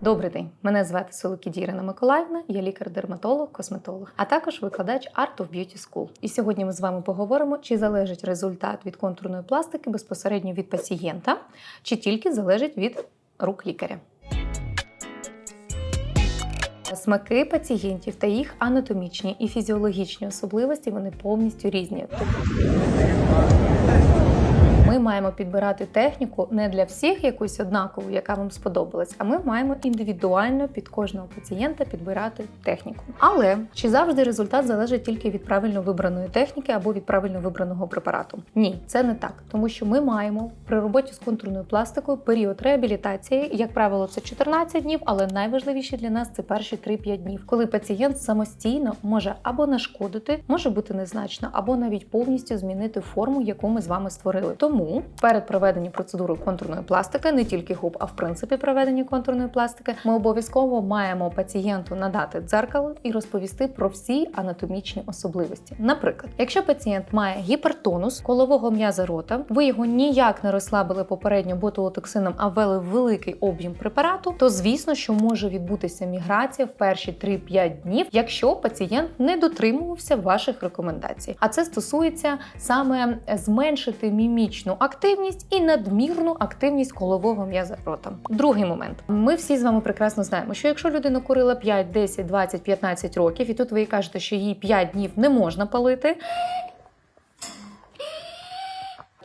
Добрий день, мене звати Солокіді Ірина Миколаївна, я лікар-дерматолог, косметолог, а також викладач Art of Beauty School. І сьогодні ми з вами поговоримо, чи залежить результат від контурної пластики безпосередньо від пацієнта, чи тільки залежить від рук лікаря. Смаки пацієнтів та їх анатомічні і фізіологічні особливості вони повністю різні. Маємо підбирати техніку не для всіх якусь однакову, яка вам сподобалась, а ми маємо індивідуально під кожного пацієнта підбирати техніку. Але чи завжди результат залежить тільки від правильно вибраної техніки або від правильно вибраного препарату? Ні, це не так, тому що ми маємо при роботі з контурною пластикою період реабілітації, як правило, це 14 днів, але найважливіше для нас це перші 3-5 днів, коли пацієнт самостійно може або нашкодити, може бути незначно, або навіть повністю змінити форму, яку ми з вами створили. Тому перед проведенням процедури контурної пластики, не тільки губ, а в принципі проведення контурної пластики, ми обов'язково маємо пацієнту надати дзеркало і розповісти про всі анатомічні особливості. Наприклад, якщо пацієнт має гіпертонус колового м'яза рота, ви його ніяк не розслабили попередньо ботулотоксином, а ввели великий об'єм препарату, то звісно, що може відбутися міграція в перші 3-5 днів, якщо пацієнт не дотримувався ваших рекомендацій. А це стосується саме зменшити мімічну активність і надмірну активність колового м'яза рота. Другий момент. Ми всі з вами прекрасно знаємо, що якщо людина курила 5, 10, 20, 15 років, і тут ви їй кажете, що їй 5 днів не можна палити.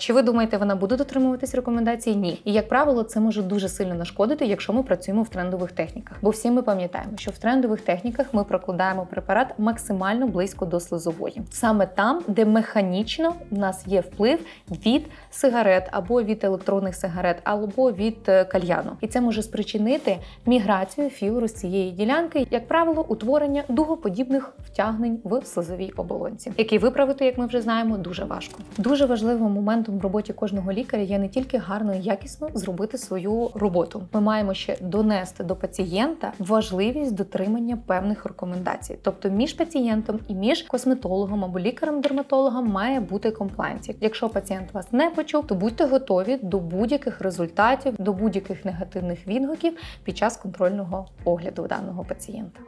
Чи ви думаєте, вона буде дотримуватись рекомендацій? Ні. І як правило, це може дуже сильно нашкодити, якщо ми працюємо в трендових техніках. Бо всі ми пам'ятаємо, що в трендових техніках ми прокладаємо препарат максимально близько до слизової, саме там, де механічно в нас є вплив від сигарет або від електронних сигарет, або від е, кальяну. І це може спричинити міграцію філору з цієї ділянки, як правило, утворення дугоподібних втягнень в слизовій оболонці, які виправити, як ми вже знаємо, дуже важко. Дуже важливим моментом в роботі кожного лікаря є не тільки гарно і якісно зробити свою роботу. Ми маємо ще донести до пацієнта важливість дотримання певних рекомендацій. Тобто між пацієнтом і між косметологом або лікарем-дерматологом має бути комплайнсі. Якщо пацієнт вас не почув, то будьте готові до будь-яких результатів, до будь-яких негативних відгуків під час контрольного огляду даного пацієнта.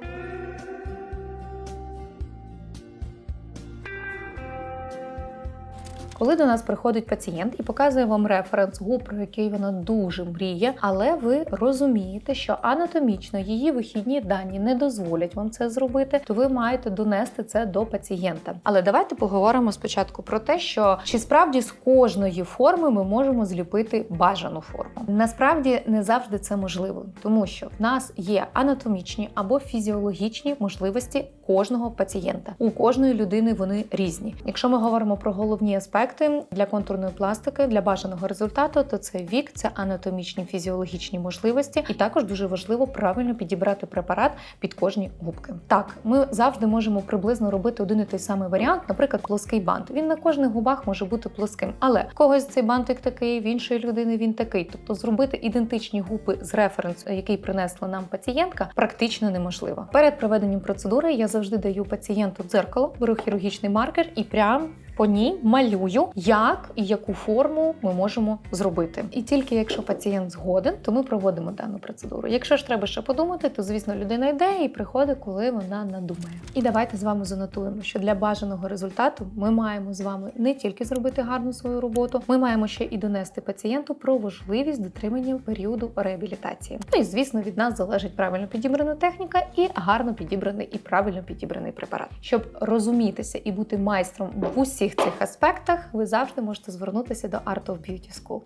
Коли до нас приходить пацієнт і показує вам референс губ, про який вона дуже мріє, але ви розумієте, що анатомічно її вихідні дані не дозволять вам це зробити, то ви маєте донести це до пацієнта. Але давайте поговоримо спочатку про те, що чи справді з кожної форми ми можемо зліпити бажану форму. Насправді не завжди це можливо, тому що в нас є анатомічні або фізіологічні можливості кожного пацієнта. У кожної людини вони різні. Якщо ми говоримо про головні аспекти для контурної пластики, для бажаного результату, то це вік, це анатомічні фізіологічні можливості, і також дуже важливо правильно підібрати препарат під кожні губки. Так, ми завжди можемо приблизно робити один і той самий варіант, наприклад, плоский бант. Він на кожних губах може бути плоским, але в когось цей бантик такий, в іншої людини він такий. Тобто зробити ідентичні губи з референсу, який принесла нам пацієнтка, практично неможливо. Перед проведенням процедури я завжди даю пацієнту дзеркало, беру хірургічний маркер і прям по ній малюю, як і яку форму ми можемо зробити. І тільки якщо пацієнт згоден, то ми проводимо дану процедуру. Якщо ж треба ще подумати, то звісно людина йде і приходить, коли вона надумає. І давайте з вами занотуємо, що для бажаного результату ми маємо з вами не тільки зробити гарну свою роботу, ми маємо ще і донести пацієнту про важливість дотримання періоду реабілітації. Ну і звісно, від нас залежить правильно підібрана техніка і гарно підібраний і правильно підібраний препарат. Щоб розумітися і бути майстром в усіх цих аспектах, ви завжди можете звернутися до Art of Beauty School.